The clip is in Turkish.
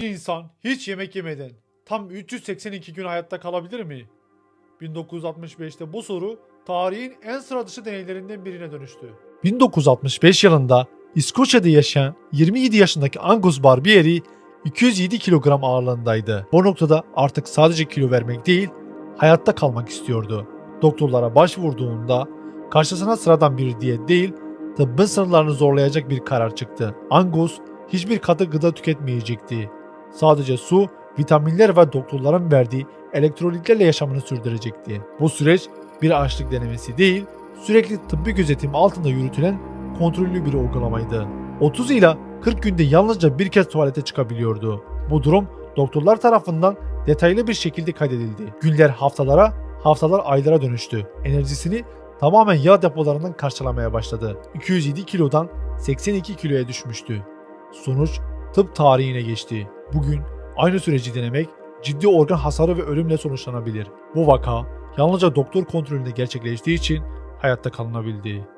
Bir insan hiç yemek yemeden tam 382 gün hayatta kalabilir mi? 1965'te bu soru tarihin en sıra dışı deneylerinden birine dönüştü. 1965 yılında İskoçya'da yaşayan 27 yaşındaki Angus Barbieri 207 kilogram ağırlığındaydı. Bu noktada artık sadece kilo vermek değil, hayatta kalmak istiyordu. Doktorlara başvurduğunda karşısına sıradan bir diyet değil, tıbbın sınırlarını zorlayacak bir karar çıktı. Angus hiçbir katı gıda tüketmeyecekti. Sadece su, vitaminler ve doktorların verdiği elektrolitlerle yaşamını sürdürecekti. Bu süreç bir açlık denemesi değil, sürekli tıbbi gözetim altında yürütülen kontrollü bir uygulamaydı. 30 ila 40 günde yalnızca bir kez tuvalete çıkabiliyordu. Bu durum doktorlar tarafından detaylı bir şekilde kaydedildi. Günler haftalara, haftalar aylara dönüştü. Enerjisini tamamen yağ depolarından karşılamaya başladı. 207 kilodan 82 kiloya düşmüştü. Sonuç tıp tarihine geçti. Bugün aynı süreci denemek ciddi organ hasarı ve ölümle sonuçlanabilir. Bu vaka yalnızca doktor kontrolünde gerçekleştiği için hayatta kalınabildi.